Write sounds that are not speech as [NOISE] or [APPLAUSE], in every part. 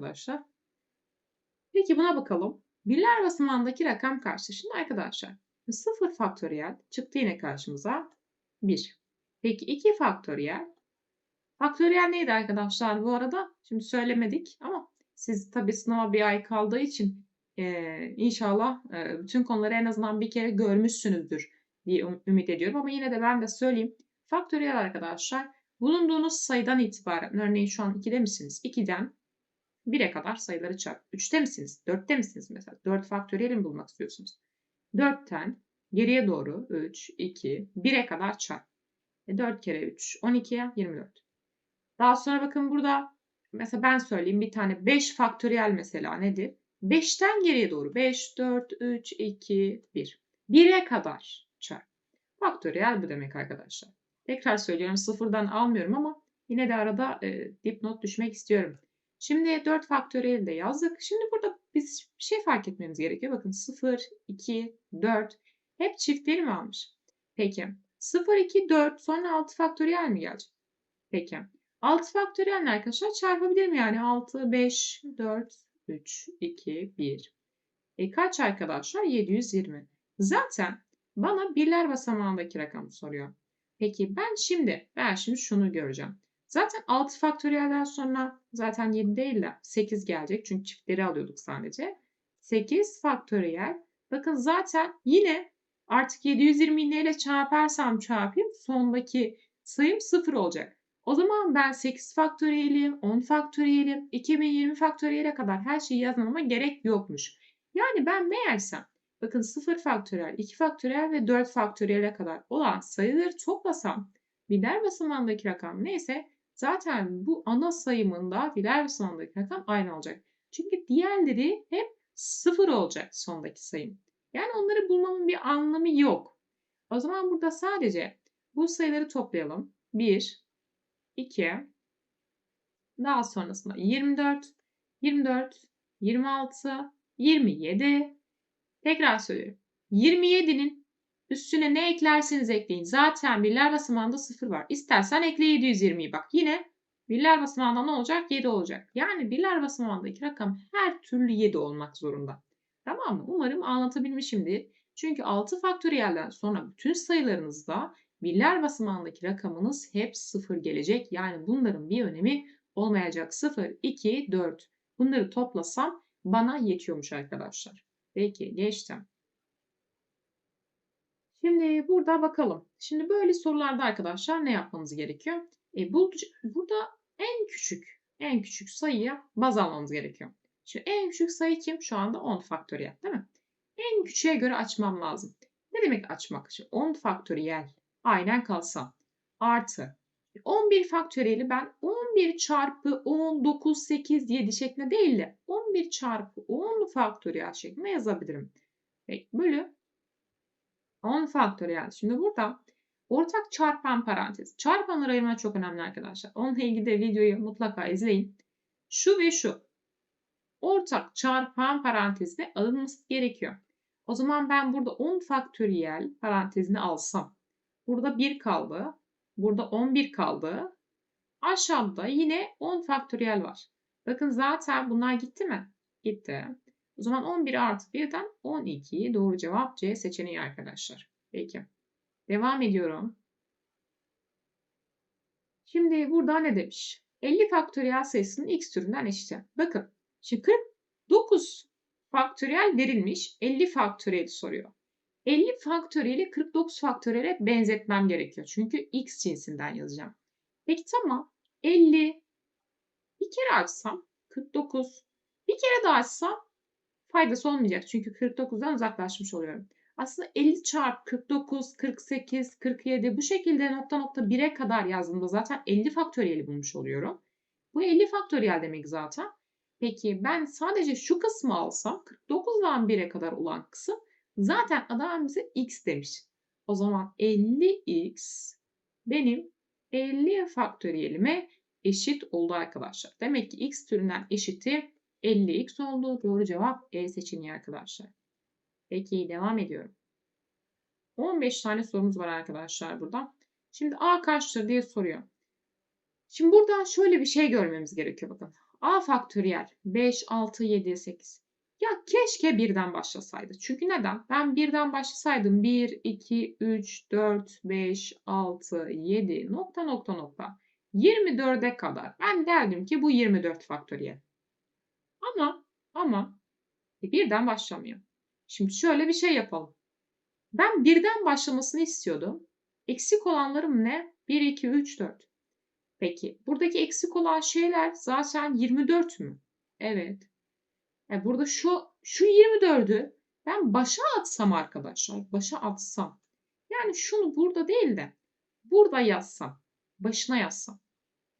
arkadaşlar. Peki buna bakalım. Birler basamağındaki rakam kaçtır? Şimdi arkadaşlar 0 faktöriyel çıktı yine karşımıza 1. Peki 2 faktöriyel. Faktöriyel neydi arkadaşlar bu arada? Şimdi söylemedik ama siz tabii sınava bir ay kaldığı için e, inşallah e, bütün konuları en azından bir kere görmüşsünüzdür diye um- ümit ediyorum. Ama yine de ben de söyleyeyim. Faktöriyel arkadaşlar bulunduğunuz sayıdan itibaren örneğin şu an 2'de misiniz? 2'den 1'e kadar sayıları çarp. 3'te misiniz? 4'te misiniz mesela? 4 faktöriyeli mi bulmak istiyorsunuz? 4'ten geriye doğru 3, 2, 1'e kadar çarp. E 4 kere 3, 12'ye 24. Daha sonra bakın burada mesela ben söyleyeyim bir tane 5 faktöriyel mesela nedir? 5'ten geriye doğru 5, 4, 3, 2, 1. 1'e kadar çarp. Faktöriyel bu demek arkadaşlar. Tekrar söylüyorum sıfırdan almıyorum ama yine de arada e, dipnot düşmek istiyorum. Şimdi 4 faktöriyeli de yazdık. Şimdi burada biz bir şey fark etmemiz gerekiyor. Bakın 0, 2, 4 hep çiftleri mi almış? Peki 0, 2, 4 sonra 6 faktöriyel mi gelecek? Peki 6 faktöriyel arkadaşlar? Çarpabilirim yani 6, 5, 4, 3, 2, 1. E kaç arkadaşlar? 720. Zaten bana birler basamağındaki rakamı soruyor. Peki ben şimdi, ben şimdi şunu göreceğim. Zaten 6 faktöriyelden sonra zaten 7 değil de 8 gelecek. Çünkü çiftleri alıyorduk sadece. 8 faktöriyel. Bakın zaten yine artık 720 neyle çarparsam çarpayım sondaki sayım 0 olacak. O zaman ben 8 faktöriyeli, 10 faktöriyeli, 2020 faktöriyele kadar her şeyi yazmama gerek yokmuş. Yani ben meğersem bakın 0 faktöriyel, 2 faktöriyel ve 4 faktöriyele kadar olan sayıları toplasam birler basamağındaki rakam neyse zaten bu ana sayımında birler basamağındaki rakam aynı olacak. Çünkü diğerleri hep 0 olacak sondaki sayım. Yani onları bulmamın bir anlamı yok. O zaman burada sadece bu sayıları toplayalım. 1, 2, daha sonrasında 24, 24, 26, 27. Tekrar söylüyorum. 27'nin üstüne ne eklerseniz ekleyin. Zaten birler basamağında 0 var. İstersen ekle 720'yi bak. Yine birler basamağında ne olacak? 7 olacak. Yani birler basamağındaki rakam her türlü 7 olmak zorunda. Tamam mı? Umarım anlatabilmişimdir. Çünkü 6 faktöriyelden sonra bütün sayılarınızda birler basamağındaki rakamınız hep 0 gelecek. Yani bunların bir önemi olmayacak. 0, 2, 4. Bunları toplasam bana yetiyormuş arkadaşlar. Peki geçtim. Şimdi burada bakalım. Şimdi böyle sorularda arkadaşlar ne yapmamız gerekiyor? E, bu, burada en küçük en küçük sayıya baz almamız gerekiyor. Şimdi en küçük sayı kim? Şu anda 10 faktöriyel değil mi? En küçüğe göre açmam lazım. Ne demek açmak? Şimdi 10 faktöriyel aynen kalsa artı 11 faktöriyeli ben 11 çarpı 10, 9, 8, 7 şeklinde değil de 11 çarpı 10 faktöriyel şeklinde yazabilirim. Peki bölü 10 faktöriyel. Şimdi burada ortak çarpan parantez. Çarpanları ayırmak çok önemli arkadaşlar. Onunla ilgili de videoyu mutlaka izleyin. Şu ve şu ortak çarpan parantezine alınması gerekiyor. O zaman ben burada 10 faktöriyel parantezini alsam. Burada 1 kaldı. Burada 11 kaldı. Aşağıda yine 10 faktöriyel var. Bakın zaten bunlar gitti mi? Gitti. O zaman 11 artı 1'den 12. Doğru cevap C seçeneği arkadaşlar. Peki. Devam ediyorum. Şimdi burada ne demiş? 50 faktöriyel sayısının x türünden eşiti. Bakın Şimdi 49 faktöriyel verilmiş. 50 faktöriyeli soruyor. 50 faktöriyeli 49 faktöriyele benzetmem gerekiyor. Çünkü x cinsinden yazacağım. Peki tamam. 50 bir kere açsam 49 bir kere daha açsam faydası olmayacak. Çünkü 49'dan uzaklaşmış oluyorum. Aslında 50 çarp 49, 48, 47 bu şekilde nokta nokta 1'e kadar yazdığımda zaten 50 faktöriyeli bulmuş oluyorum. Bu 50 faktöriyel demek zaten. Peki ben sadece şu kısmı alsam 49'dan 1'e kadar olan kısım zaten adam bize x demiş. O zaman 50x benim 50 faktöriyelime eşit oldu arkadaşlar. Demek ki x türünden eşiti 50x oldu. Doğru cevap E seçeneği arkadaşlar. Peki devam ediyorum. 15 tane sorumuz var arkadaşlar burada. Şimdi A kaçtır diye soruyor. Şimdi burada şöyle bir şey görmemiz gerekiyor bakın. A faktöriyel 5, 6, 7, 8. Ya keşke birden başlasaydı. Çünkü neden? Ben birden başlasaydım 1, 2, 3, 4, 5, 6, 7 nokta nokta nokta. 24'e kadar ben derdim ki bu 24 faktöriyel. Ama ama e, birden başlamıyor. Şimdi şöyle bir şey yapalım. Ben birden başlamasını istiyordum. Eksik olanlarım ne? 1, 2, 3, 4. Peki buradaki eksik olan şeyler zaten 24 mü? Evet. Yani burada şu şu 24'ü ben başa atsam arkadaşlar, başa atsam. Yani şunu burada değil de burada yazsam, başına yazsam.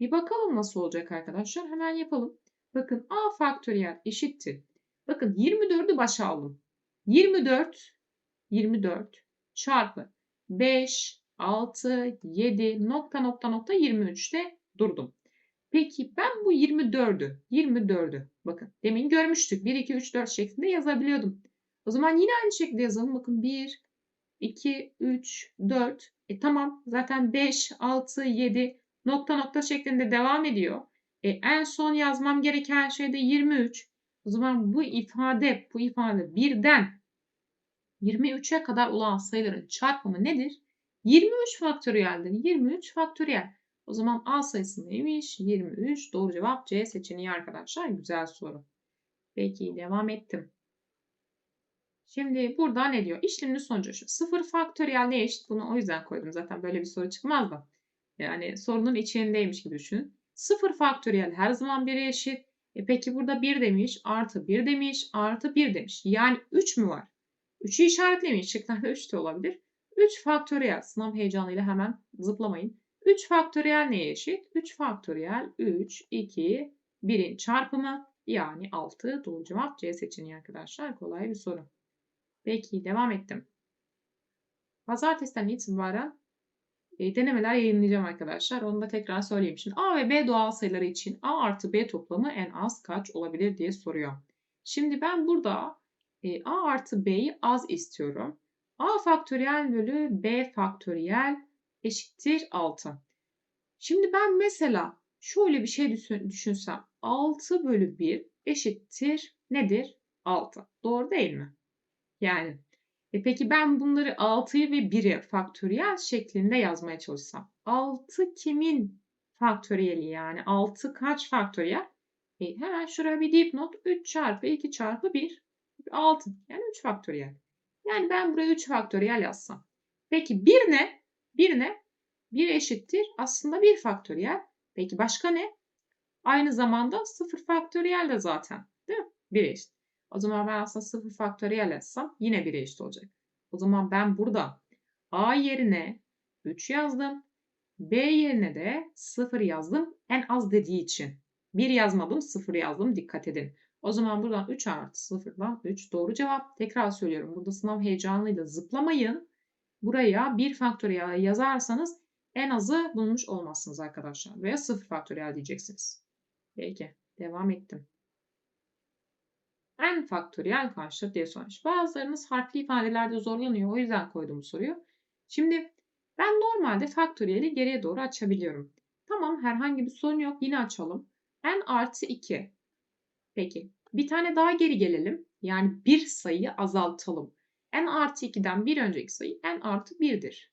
Bir bakalım nasıl olacak arkadaşlar. Hemen yapalım. Bakın a faktöriyel eşittir. Bakın 24'ü başa aldım. 24 24 çarpı 5 6 7 nokta nokta nokta 23'te durdum. Peki ben bu 24'ü 24'ü bakın demin görmüştük. 1 2 3 4 şeklinde yazabiliyordum. O zaman yine aynı şekilde yazalım. Bakın 1 2 3 4 e tamam zaten 5 6 7 nokta nokta şeklinde devam ediyor. E, en son yazmam gereken şey de 23. O zaman bu ifade, bu ifade birden 23'e kadar olan sayıların çarpımı nedir? 23 faktöriyeldir. 23 faktöriyel. O zaman A sayısı neymiş? 23. Doğru cevap C seçeneği arkadaşlar. Güzel soru. Peki devam ettim. Şimdi burada ne diyor? İşlemin sonucu şu. 0 faktöriyel ne eşit? Bunu o yüzden koydum. Zaten böyle bir soru çıkmaz da. Yani sorunun içindeymiş gibi düşünün. 0 faktöriyel her zaman 1'e eşit. E peki burada 1 demiş, artı 1 demiş, artı 1 demiş. Yani 3 mü var? 3'ü işaretlemiş. Şıklarda 3 de olabilir. 3 faktöriyel. Sınav heyecanıyla hemen zıplamayın. 3 faktöriyel neye eşit? 3 faktöriyel 3, 2, 1'in çarpımı yani 6. Doğru cevap C seçeneği arkadaşlar. Kolay bir soru. Peki devam ettim. Pazartesiden itibaren e, denemeler yayınlayacağım arkadaşlar. Onu da tekrar söyleyeyim. Şimdi A ve B doğal sayıları için A artı B toplamı en az kaç olabilir diye soruyor. Şimdi ben burada e, A artı B'yi az istiyorum. A faktöriyel bölü B faktöriyel eşittir 6. Şimdi ben mesela şöyle bir şey düşünsem 6 bölü 1 eşittir nedir? 6. Doğru değil mi? Yani e peki ben bunları 6'yı ve 1'i faktöriyel şeklinde yazmaya çalışsam. 6 kimin faktöriyeli yani? 6 kaç faktöriyel? E hemen şuraya bir dipnot 3 çarpı 2 çarpı 1. 6 yani 3 faktöriyel. Yani ben buraya 3 faktöriyel yazsam. Peki 1 ne? 1 ne? 1 eşittir aslında 1 faktöriyel. Peki başka ne? Aynı zamanda 0 faktöriyel de zaten. Değil mi? 1 eşit. O zaman ben aslında 0 faktöriyel yazsam yine 1'e eşit olacak. O zaman ben burada A yerine 3 yazdım. B yerine de 0 yazdım. En az dediği için. 1 yazmadım 0 yazdım. Dikkat edin. O zaman buradan 3 artı 0'dan 3 doğru cevap. Tekrar söylüyorum. Burada sınav heyecanıyla zıplamayın. Buraya 1 faktöriyel yazarsanız en azı bulmuş olmazsınız arkadaşlar. Veya 0 faktöriyel diyeceksiniz. Peki. Devam ettim n faktöriyel kaçtır diye sormuş. Bazılarınız harfli ifadelerde zorlanıyor. O yüzden koydum bu soruyu. Şimdi ben normalde faktöriyeli geriye doğru açabiliyorum. Tamam herhangi bir sorun yok. Yine açalım. n artı 2. Peki bir tane daha geri gelelim. Yani bir sayıyı azaltalım. n artı 2'den bir önceki sayı n artı 1'dir.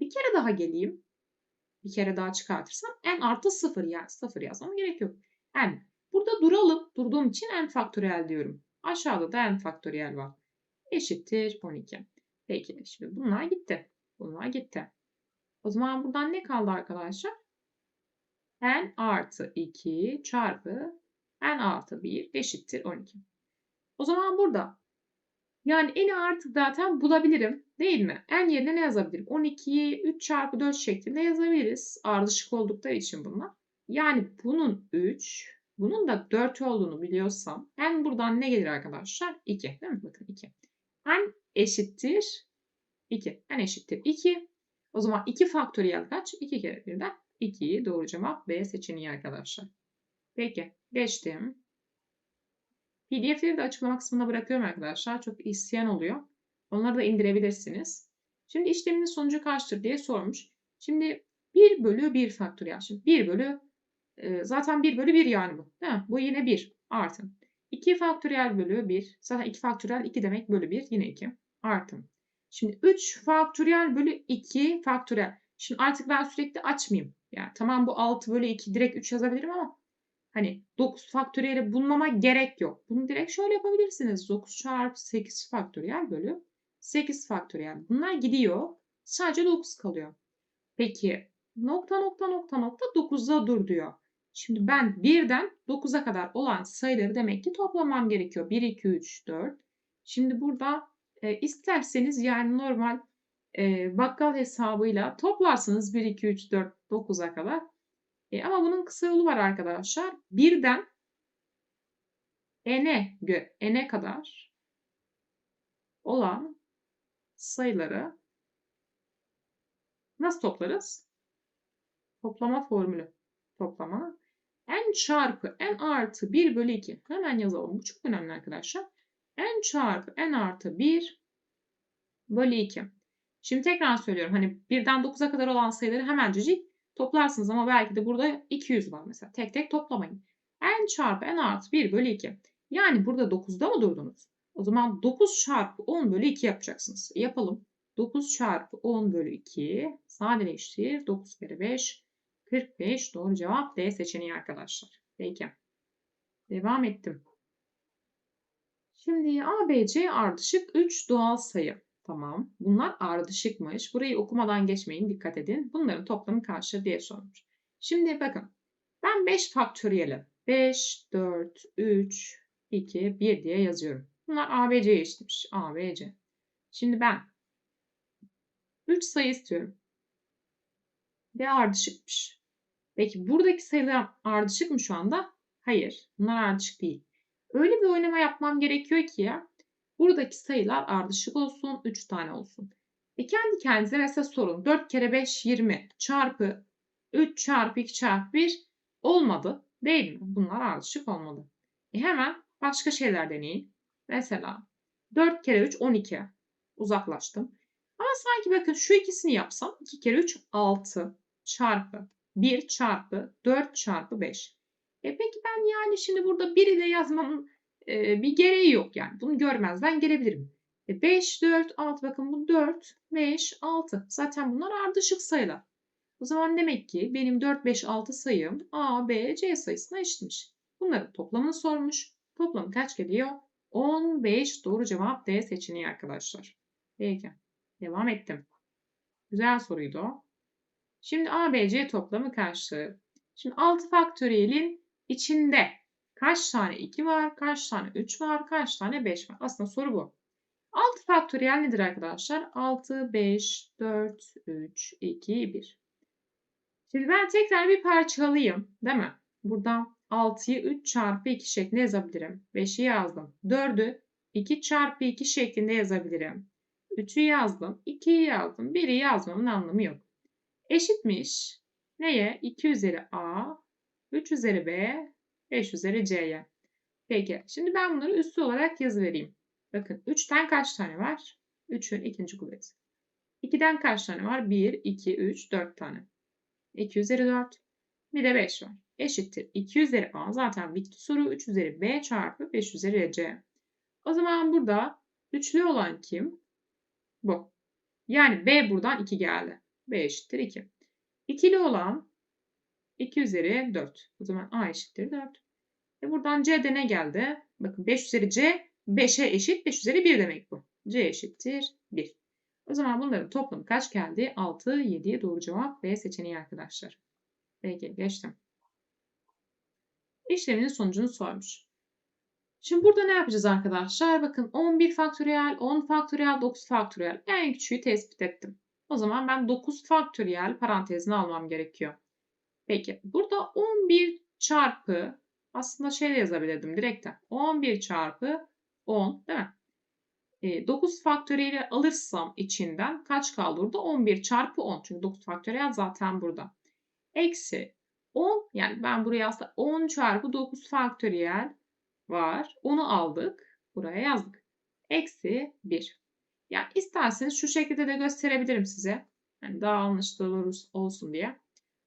Bir kere daha geleyim. Bir kere daha çıkartırsam n artı 0 yani 0 yazmam gerek yok. n Burada duralım. Durduğum için n faktöriyel diyorum. Aşağıda da n faktöriyel var. Eşittir 12. Peki şimdi bunlar gitti. Bunlar gitti. O zaman buradan ne kaldı arkadaşlar? n artı 2 çarpı n artı 1 eşittir 12. O zaman burada yani n'i artık zaten bulabilirim değil mi? n yerine ne yazabilirim? 12'yi 3 çarpı 4 şeklinde yazabiliriz. Ardışık oldukları için bunlar. Yani bunun 3, bunun da 4 olduğunu biliyorsam n buradan ne gelir arkadaşlar? 2 değil mi? Bakın 2. n eşittir 2. n eşittir 2. O zaman 2 faktöriyel kaç? 2 kere 1'den 2'yi doğru cevap B seçeneği arkadaşlar. Peki geçtim. PDF'leri de açıklama kısmına bırakıyorum arkadaşlar. Çok isteyen oluyor. Onları da indirebilirsiniz. Şimdi işleminin sonucu kaçtır diye sormuş. Şimdi 1 bölü 1 faktöriyel. Şimdi 1 bölü Zaten 1 bölü 1 yani bu. Değil mi? Bu yine 1 artı. 2 faktöriyel bölü 1. Zaten 2 faktöriyel 2 demek bölü 1 yine 2 artı. Şimdi 3 faktöriyel bölü 2 faktöriyel. Şimdi artık ben sürekli açmayayım. Yani tamam bu 6 bölü 2 direkt 3 yazabilirim ama hani 9 faktöriyeli bulmama gerek yok. Bunu direkt şöyle yapabilirsiniz. 9 çarpı 8 faktöriyel bölü 8 faktöriyel. Bunlar gidiyor. Sadece 9 kalıyor. Peki nokta nokta nokta nokta 9'da dur diyor. Şimdi ben 1'den 9'a kadar olan sayıları demek ki toplamam gerekiyor. 1, 2, 3, 4. Şimdi burada e, isterseniz yani normal e, bakkal hesabıyla toplarsınız 1, 2, 3, 4, 9'a kadar. E, ama bunun kısa yolu var arkadaşlar. 1'den n'e, n'e kadar olan sayıları nasıl toplarız? Toplama formülü. Toplama. N çarpı n artı 1 bölü 2. Hemen yazalım. Bu çok önemli arkadaşlar. n çarpı n artı 1 bölü 2. Şimdi tekrar söylüyorum. Hani 1'den 9'a kadar olan sayıları hemencecik toplarsınız ama belki de burada 200 var mesela. Tek tek toplamayın. n çarpı n artı 1 bölü 2. Yani burada 9'da mı durdunuz? O zaman 9 çarpı 10 bölü 2 yapacaksınız. E yapalım. 9 çarpı 10 bölü 2 sadeleştir. 9 kere 5 45 doğru cevap D seçeneği arkadaşlar. Peki. Devam ettim. Şimdi A, B, C ardışık 3 doğal sayı. Tamam. Bunlar ardışıkmış. Burayı okumadan geçmeyin. Dikkat edin. Bunların toplamı kaçtır diye sormuş. Şimdi bakın. Ben 5 faktöriyeli 5, 4, 3, 2, 1 diye yazıyorum. Bunlar A, B, C'ye eşitmiş. A, B, C. Şimdi ben 3 sayı istiyorum. Ve ardışıkmış. Peki buradaki sayılar ardışık mı şu anda? Hayır. Bunlar ardışık değil. Öyle bir oynama yapmam gerekiyor ki ya. Buradaki sayılar ardışık olsun. 3 tane olsun. E kendi kendinize mesela sorun. 4 kere 5 20 çarpı 3 çarpı 2 çarpı 1 olmadı. Değil mi? Bunlar ardışık olmadı. E hemen başka şeyler deneyin. Mesela 4 kere 3 12. Uzaklaştım. Ama sanki bakın şu ikisini yapsam 2 kere 3 6 çarpı 1 çarpı 4 çarpı 5. E peki ben yani şimdi burada 1 ile yazmamın e, bir gereği yok yani. Bunu görmezden gelebilirim. E 5, 4, 6 bakın bu 4, 5, 6. Zaten bunlar ardışık sayılar. O zaman demek ki benim 4, 5, 6 sayım A, B, C sayısına eşitmiş. Bunların toplamını sormuş. Toplamı kaç geliyor? 15 doğru cevap D seçeneği arkadaşlar. Peki. Devam ettim. Güzel soruydu o. Şimdi ABC toplamı kaçtı? Şimdi 6 faktöriyelin içinde kaç tane 2 var, kaç tane 3 var, kaç tane 5 var? Aslında soru bu. 6 faktöriyel nedir arkadaşlar? 6, 5, 4, 3, 2, 1. Şimdi ben tekrar bir parçalayayım. Değil mi? Buradan 6'yı 3 çarpı 2 şeklinde yazabilirim. 5'i yazdım. 4'ü 2 çarpı 2 şeklinde yazabilirim. 3'ü yazdım. 2'yi yazdım. 1'i yazmamın anlamı yok. Eşitmiş. Neye? 2 üzeri A, 3 üzeri B, 5 üzeri C'ye. Peki. Şimdi ben bunları üstü olarak yazıvereyim. Bakın 3'ten kaç tane var? 3'ün ikinci kuvveti. 2'den kaç tane var? 1, 2, 3, 4 tane. 2 üzeri 4. Bir de 5 var. Eşittir. 2 üzeri A zaten bitti soru. 3 üzeri B çarpı 5 üzeri C. O zaman burada üçlü olan kim? Bu. Yani B buradan 2 geldi. B eşittir 2. İkili olan 2 üzeri 4. O zaman A eşittir 4. E buradan C'de ne geldi? Bakın 5 üzeri C 5'e eşit. 5 üzeri 1 demek bu. C eşittir 1. O zaman bunların toplamı kaç geldi? 6, 7 doğru cevap B seçeneği arkadaşlar. Peki geçtim. İşleminin sonucunu sormuş. Şimdi burada ne yapacağız arkadaşlar? Bakın 11 faktöriyel, 10 faktöriyel, 9 faktöriyel. En küçüğü tespit ettim. O zaman ben 9 faktöriyel parantezine almam gerekiyor. Peki burada 11 çarpı aslında şey de yazabilirdim direkten. 11 çarpı 10 değil mi? E, 9 faktöriyeli alırsam içinden kaç kaldı burada? 11 çarpı 10. Çünkü 9 faktöriyel zaten burada. Eksi 10 yani ben buraya aslında 10 çarpı 9 faktöriyel var. Onu aldık. Buraya yazdık. Eksi 1. Yani isterseniz şu şekilde de gösterebilirim size. Yani daha anlaşılır olsun diye.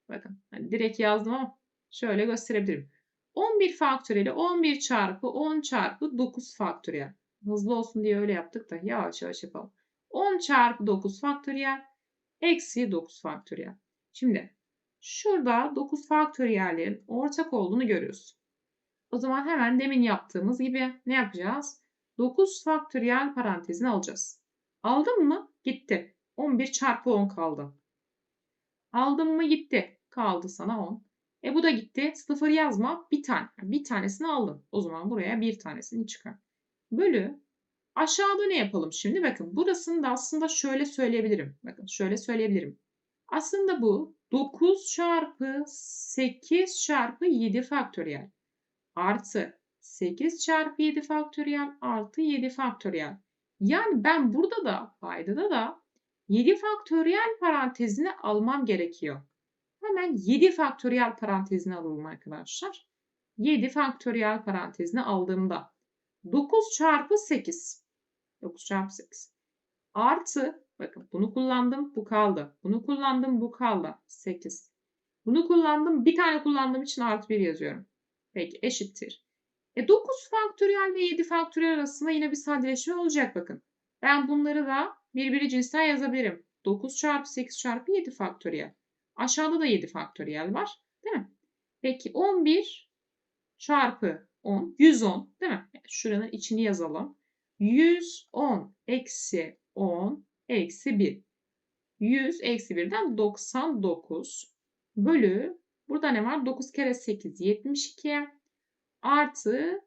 Bakın hani direkt yazdım ama Şöyle gösterebilirim. 11 faktöriyeli 11 çarpı 10 çarpı 9 faktöriyel. Hızlı olsun diye öyle yaptık da yavaş yavaş yapalım. 10 çarpı 9 faktöriyel eksi 9 faktöriyel. Şimdi şurada 9 faktöriyellerin ortak olduğunu görüyoruz. O zaman hemen demin yaptığımız gibi ne yapacağız? 9 faktöriyel parantezine alacağız. Aldım mı? Gitti. 11 çarpı 10 kaldı. Aldım mı? Gitti. Kaldı sana 10. E bu da gitti. Sıfır yazma. Bir tane. Bir tanesini aldım. O zaman buraya bir tanesini çıkar. Bölü. Aşağıda ne yapalım şimdi? Bakın burasını da aslında şöyle söyleyebilirim. Bakın şöyle söyleyebilirim. Aslında bu 9 çarpı 8 çarpı 7 faktöriyel artı 8 çarpı 7 faktöriyel artı 7 faktöriyel. Yani ben burada da paydada da 7 faktöriyel parantezini almam gerekiyor. Hemen 7 faktöriyel parantezini alalım arkadaşlar. 7 faktöriyel parantezini aldığımda 9 çarpı 8. 9 çarpı 8. Artı bakın bunu kullandım bu kaldı. Bunu kullandım bu kaldı. 8. Bunu kullandım bir tane kullandığım için artı 1 yazıyorum. Peki eşittir. E 9 faktöriyel ve 7 faktöriyel arasında yine bir sadeleşme olacak bakın. Ben bunları da birbiri cinsten yazabilirim. 9 çarpı 8 çarpı 7 faktöriyel. Aşağıda da 7 faktöriyel var. Değil mi? Peki 11 çarpı 10 110 değil mi? Şuranın içini yazalım. 110 eksi 10 eksi 1. 100 eksi 1'den 99 bölü burada ne var? 9 kere 8 72 artı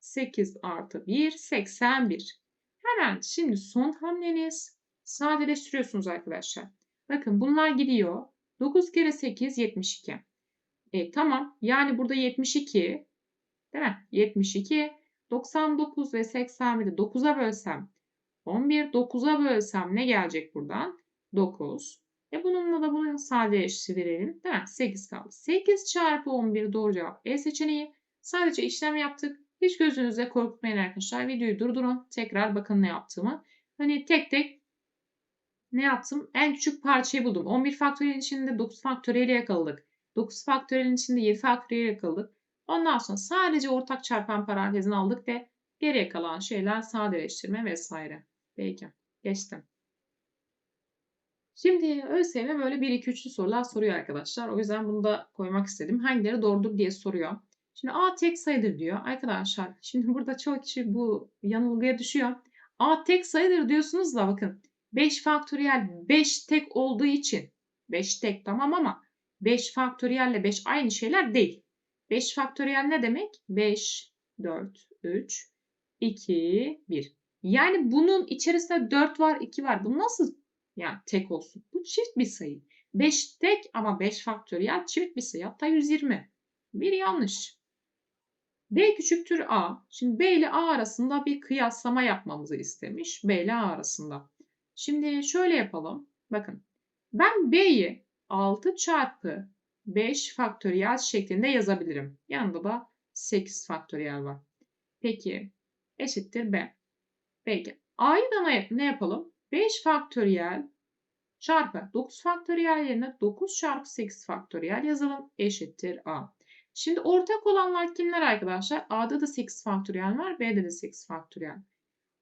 8 artı 1 81. Hemen şimdi son hamleniz sadeleştiriyorsunuz arkadaşlar. Bakın bunlar gidiyor. 9 kere 8 72. E, tamam. Yani burada 72 değil mi? 72. 99 ve 81'i 9'a bölsem 11. 9'a bölsem ne gelecek buradan? 9. E bununla da bunu sadeleştirelim. Değil mi? 8 kaldı. 8 çarpı 11 doğru cevap E seçeneği. Sadece işlem yaptık. Hiç gözünüzde korkutmayın arkadaşlar. Videoyu durdurun. Tekrar bakın ne yaptığımı. Hani tek tek ne yaptım? En küçük parçayı buldum. 11 faktöriyelin içinde 9 faktöriyeli yakaladık. 9 faktöriyelin içinde 7 faktöriyeli yakaladık. Ondan sonra sadece ortak çarpan parantezini aldık ve geriye kalan şeyler sadeleştirme vesaire. Peki. Geçtim. Şimdi ÖSYM böyle 1-2-3'lü sorular soruyor arkadaşlar. O yüzden bunu da koymak istedim. Hangileri doğrudur diye soruyor. Şimdi A tek sayıdır diyor. Arkadaşlar şimdi [LAUGHS] burada çoğu kişi bu yanılgıya düşüyor. A tek sayıdır diyorsunuz da bakın 5 faktöriyel 5 tek olduğu için 5 tek tamam ama 5 faktöriyelle 5 aynı şeyler değil. 5 faktöriyel ne demek? 5, 4, 3, 2, 1. Yani bunun içerisinde 4 var, 2 var. Bu nasıl yani tek olsun? Bu çift bir sayı. 5 tek ama 5 faktöriyel çift bir sayı. Hatta 120. Bir yanlış. B küçüktür A. Şimdi B ile A arasında bir kıyaslama yapmamızı istemiş. B ile A arasında. Şimdi şöyle yapalım. Bakın. Ben B'yi 6 çarpı 5 faktöriyel şeklinde yazabilirim. Yanında da 8 faktöriyel var. Peki eşittir B. Peki A'yı da ne yapalım? 5 faktöriyel çarpı 9 faktöriyel yerine 9 çarpı 8 faktöriyel yazalım. Eşittir A. Şimdi ortak olanlar kimler arkadaşlar? A'da da 8 faktöriyel var. B'de de 8 faktöriyel.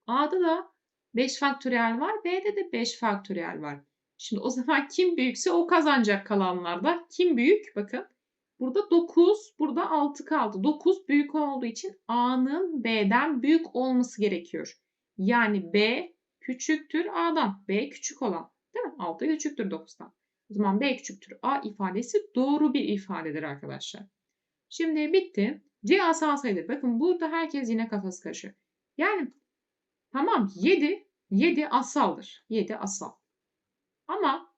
A'da da 5 faktöriyel var. B'de de 5 faktöriyel var. Şimdi o [LAUGHS] zaman kim büyükse o kazanacak kalanlarda. Kim büyük? Bakın. Burada 9, burada 6 kaldı. 9 büyük olduğu için A'nın B'den büyük olması gerekiyor. Yani B küçüktür A'dan. B küçük olan. Değil mi? 6 küçüktür 9'dan. O zaman B küçüktür A ifadesi doğru bir ifadedir arkadaşlar. Şimdi bitti. C asal sayıdır. Bakın burada herkes yine kafası karışıyor. Yani tamam 7 7 asaldır. 7 asal. Ama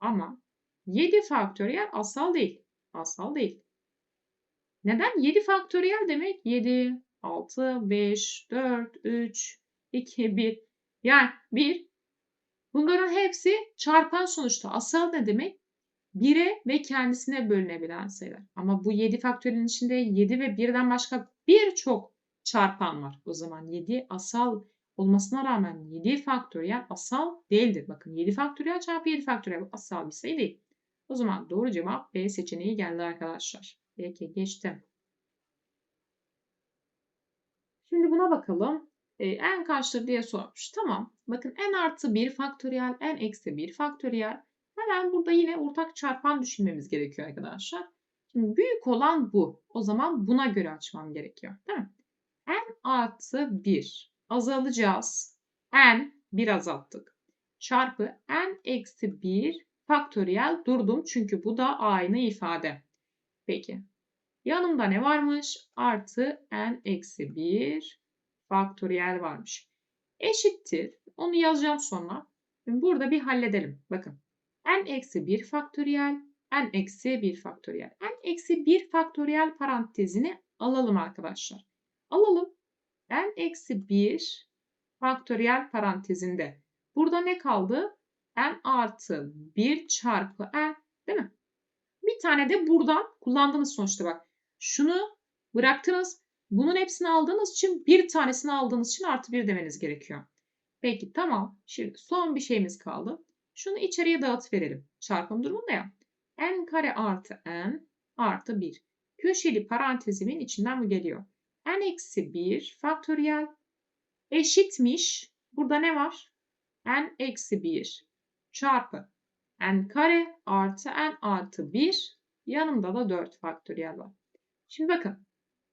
ama 7 faktöriyel asal değil. Asal değil. Neden? 7 faktöriyel demek 7, 6, 5, 4, 3, 2, 1. Yani 1. Bunların hepsi çarpan sonuçta. Asal ne demek? 1'e ve kendisine bölünebilen sayılar. Ama bu 7 faktörün içinde 7 ve 1'den başka birçok çarpan var. O zaman 7 asal olmasına rağmen 7 faktöriyel asal değildir. Bakın 7 faktöriyel çarpı 7 faktöriyel asal bir sayı değil. O zaman doğru cevap B seçeneği geldi arkadaşlar. Peki geçtim. Şimdi buna bakalım. E, n kaçtır diye sormuş. Tamam. Bakın n artı 1 faktöriyel, n eksi 1 faktöriyel. Hemen burada yine ortak çarpan düşünmemiz gerekiyor arkadaşlar. Şimdi büyük olan bu. O zaman buna göre açmam gerekiyor. Değil mi? n artı 1 azalacağız. n 1 azalttık. Çarpı n eksi 1 faktöriyel durdum. Çünkü bu da aynı ifade. Peki. Yanımda ne varmış? Artı n eksi 1 faktöriyel varmış. Eşittir. Onu yazacağım sonra. Burada bir halledelim. Bakın. N eksi 1 faktöriyel, n eksi 1 faktöriyel. n eksi 1 faktöriyel parantezini alalım arkadaşlar. Alalım. n eksi 1 faktöriyel parantezinde. Burada ne kaldı? n artı 1 çarpı n değil mi? Bir tane de buradan kullandığınız sonuçta bak. Şunu bıraktınız. Bunun hepsini aldığınız için bir tanesini aldığınız için artı 1 demeniz gerekiyor. Peki tamam. Şimdi son bir şeyimiz kaldı. Şunu içeriye dağıt verelim. Çarpım durumunda ya. n kare artı n artı 1. Köşeli parantezimin içinden bu geliyor. n eksi 1 faktöriyel eşitmiş. Burada ne var? n eksi 1 çarpı n kare artı n artı 1 yanımda da 4 faktöriyel var. Şimdi bakın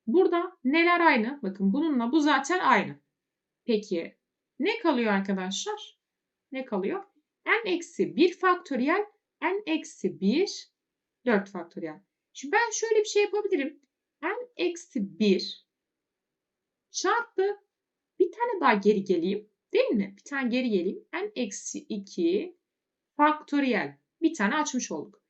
burada neler aynı? Bakın bununla bu zaten aynı. Peki ne kalıyor arkadaşlar? Ne kalıyor? N eksi 1 faktöriyel n eksi 1 4 faktöriyel. Şimdi ben şöyle bir şey yapabilirim. n eksi 1 çarpı bir tane daha geri geleyim. Değil mi? Bir tane geri geleyim. n eksi 2 faktöriyel. Bir tane açmış olduk.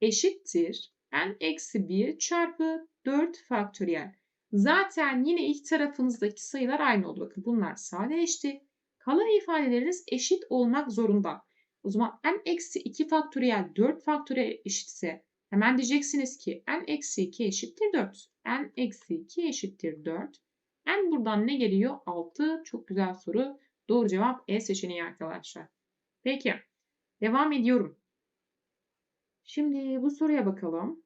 Eşittir n eksi 1 çarpı 4 faktöriyel. Zaten yine ilk tarafınızdaki sayılar aynı oldu. Bakın bunlar sadeleşti. Kalan ifadeleriniz eşit olmak zorunda. O zaman n eksi 2 faktöriyel 4 faktöriyel eşitse hemen diyeceksiniz ki n eksi 2 eşittir 4. n eksi 2 eşittir 4. n buradan ne geliyor? 6. Çok güzel soru. Doğru cevap E seçeneği arkadaşlar. Peki. Devam ediyorum. Şimdi bu soruya bakalım.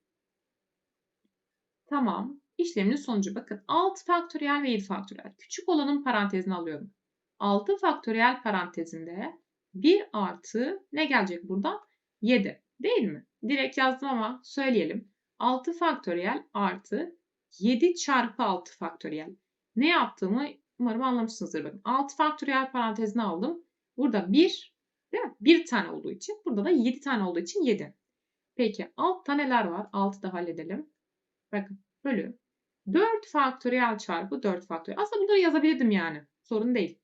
Tamam. İşlemin sonucu bakın 6 faktöriyel ve 7 faktöriyel. Küçük olanın parantezine alıyorum. 6 faktöriyel parantezinde 1 artı ne gelecek burada? 7 değil mi? Direkt yazdım ama söyleyelim. 6 faktöriyel artı 7 çarpı 6 faktöriyel. Ne yaptığımı umarım anlamışsınızdır. Bakın 6 faktöriyel parantezine aldım. Burada 1 değil mi? 1 tane olduğu için. Burada da 7 tane olduğu için 7. Peki alt taneler var. 6 da halledelim. Bakın bölü 4 faktöriyel çarpı 4 faktöriyel. Aslında bunları yazabilirdim yani. Sorun değil.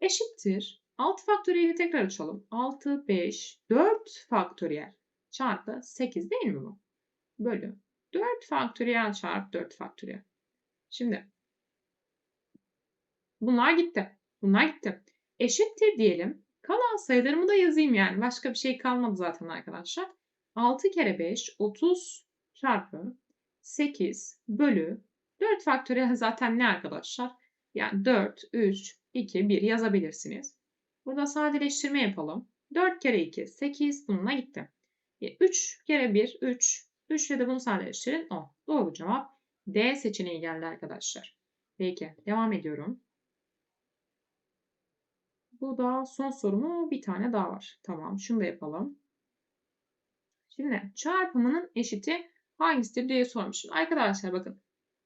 Eşittir. 6 faktöriyeli tekrar açalım. 6, 5, 4 faktöriyel çarpı 8 değil mi bu? Bölü 4 faktöriyel çarpı 4 faktöriyel. Şimdi bunlar gitti. Bunlar gitti. Eşittir diyelim. Kalan sayılarımı da yazayım yani. Başka bir şey kalmadı zaten arkadaşlar. 6 kere 5 30 çarpı 8 bölü 4 faktöriyel zaten ne arkadaşlar? Yani 4, 3, 2, 1 yazabilirsiniz. Burada sadeleştirme yapalım. 4 kere 2, 8 bununla gitti. 3 kere 1, 3. 3 ile de bunu sadeleştirin 10. Doğru cevap D seçeneği geldi arkadaşlar. Peki devam ediyorum. Bu da son sorumu bir tane daha var. Tamam şunu da yapalım. Şimdi çarpımının eşiti hangisidir diye sormuşum. Arkadaşlar bakın.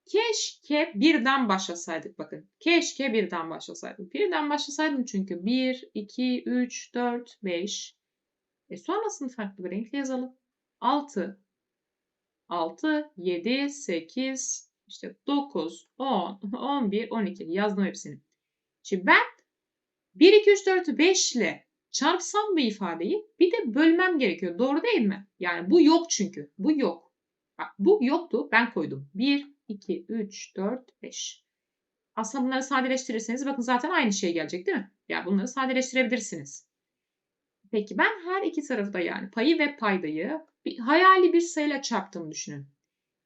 Keşke birden başlasaydık bakın. Keşke birden başlasaydım. Birden başlasaydım çünkü 1, 2, 3, 4, 5. E sonrasını farklı bir renkle yazalım. 6, 6, 7, 8, işte 9, 10, 11, 12 yazdım hepsini. Şimdi ben 1, 2, 3, 4'ü 5 ile çarpsam bu ifadeyi bir de bölmem gerekiyor. Doğru değil mi? Yani bu yok çünkü. Bu yok. Bak, bu yoktu. Ben koydum. 1, 2, 3, 4, 5. Aslında bunları sadeleştirirseniz bakın zaten aynı şey gelecek değil mi? Ya yani bunları sadeleştirebilirsiniz. Peki ben her iki tarafı da yani payı ve paydayı bir, hayali bir sayıyla çarptığımı düşünün.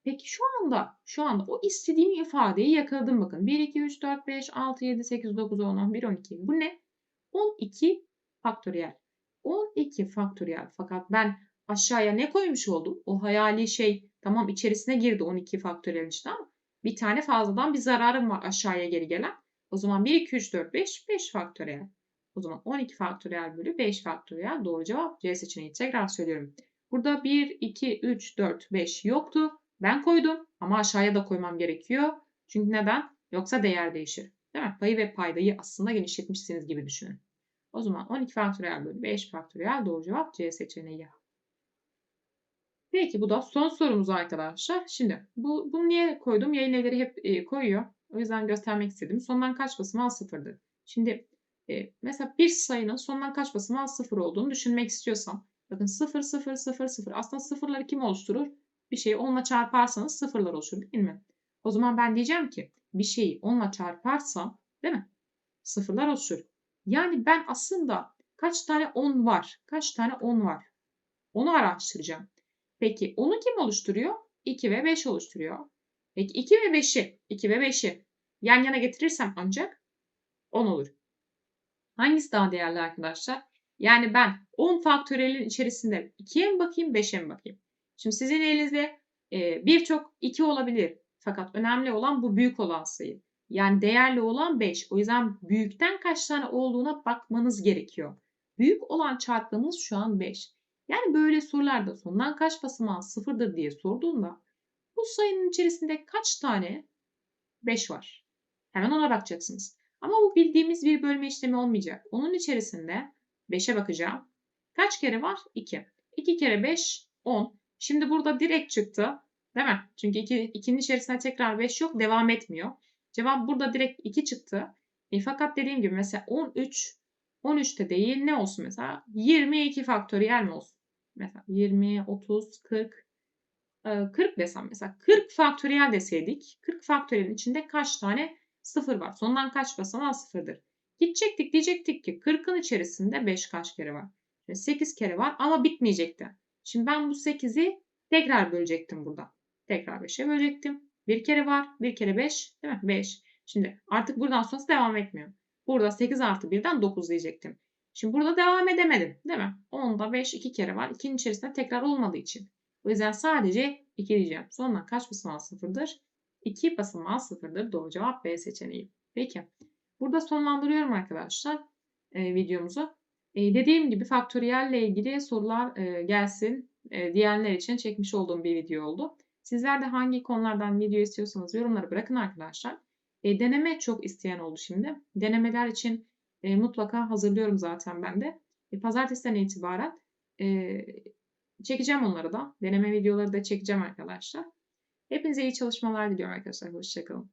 Peki şu anda şu anda o istediğim ifadeyi yakaladım bakın. 1, 2, 3, 4, 5, 6, 7, 8, 9, 10, 11, 12. Bu ne? 12 faktöriyel. 12 faktöriyel. Fakat ben aşağıya ne koymuş oldum? O hayali şey tamam içerisine girdi 12 faktöriyel işte ama bir tane fazladan bir zararım var aşağıya geri gelen. O zaman 1, 2, 3, 4, 5, 5 faktöriyel. O zaman 12 faktöriyel bölü 5 faktöriyel doğru cevap C seçeneği. Tekrar söylüyorum. Burada 1, 2, 3, 4, 5 yoktu. Ben koydum ama aşağıya da koymam gerekiyor. Çünkü neden? Yoksa değer değişir. Değil mi? Payı ve paydayı aslında genişletmişsiniz gibi düşünün. O zaman 12 faktöriyel bölü 5 faktöriyel doğru cevap C seçeneği. Peki bu da son sorumuz arkadaşlar. Şimdi bu, bunu niye koydum? Yayın evleri hep e, koyuyor. O yüzden göstermek istedim. Sondan kaç basamağı sıfırdır? Şimdi e, mesela bir sayının sondan kaç basamağı sıfır olduğunu düşünmek istiyorsam. Bakın 0, 0, 0, 0. Aslında sıfırları kim oluşturur? Bir şeyi 10 ile çarparsanız sıfırlar oluşur değil mi? O zaman ben diyeceğim ki bir şeyi 10 ile çarparsam değil mi? Sıfırlar oluşur. Yani ben aslında kaç tane 10 var? Kaç tane 10 var? Onu araştıracağım. Peki onu kim oluşturuyor? 2 ve 5 oluşturuyor. Peki 2 ve 5'i, 2 ve 5'i yan yana getirirsem ancak 10 olur. Hangisi daha değerli arkadaşlar? Yani ben 10 faktöriyelin içerisinde 2'ye mi bakayım, 5'e mi bakayım? Şimdi sizin elinizde e, birçok 2 olabilir. Fakat önemli olan bu büyük olan sayı. Yani değerli olan 5. O yüzden büyükten kaç tane olduğuna bakmanız gerekiyor. Büyük olan çarpımımız şu an 5. Yani böyle sorularda sondan kaç basamağı sıfırdır diye sorduğunda bu sayının içerisinde kaç tane 5 var? Hemen ona bakacaksınız. Ama bu bildiğimiz bir bölme işlemi olmayacak. Onun içerisinde 5'e bakacağım. Kaç kere var? 2. 2 kere 5, 10. Şimdi burada direkt çıktı. Değil mi? Çünkü 2, 2'nin içerisinde tekrar 5 yok. Devam etmiyor. Cevap burada direkt 2 çıktı. E, fakat dediğim gibi mesela 13, 13'te değil ne olsun mesela? 22 faktöriyel mi olsun? Mesela 20, 30, 40, 40 desem mesela 40 faktöriyel deseydik 40 faktöriyelin içinde kaç tane sıfır var? Sondan kaç basamağı sıfırdır? Gidecektik diyecektik ki 40'ın içerisinde 5 kaç kere var? 8 kere var ama bitmeyecekti. Şimdi ben bu 8'i tekrar bölecektim burada. Tekrar 5'e bölecektim. Bir kere var. Bir kere 5. Değil mi? 5. Şimdi artık buradan sonrası devam etmiyor. Burada 8 artı 1'den 9 diyecektim. Şimdi burada devam edemedim. Değil mi? 10'da 5 2 kere var. 2'nin içerisinde tekrar olmadığı için. O yüzden sadece 2 diyeceğim. Sonuna kaç basamağı sıfırdır? 2 basamağı sıfırdır. Doğru cevap B seçeneği. Peki. Burada sonlandırıyorum arkadaşlar e, videomuzu. E, dediğim gibi faktöriyelle ilgili sorular e, gelsin e, diyenler için çekmiş olduğum bir video oldu. Sizler de hangi konulardan video istiyorsanız yorumlara bırakın arkadaşlar. E, deneme çok isteyen oldu şimdi. Denemeler için e, mutlaka hazırlıyorum zaten ben de. E, pazartesiden itibaren e, çekeceğim onları da. Deneme videoları da çekeceğim arkadaşlar. Hepinize iyi çalışmalar diliyorum arkadaşlar. Hoşçakalın.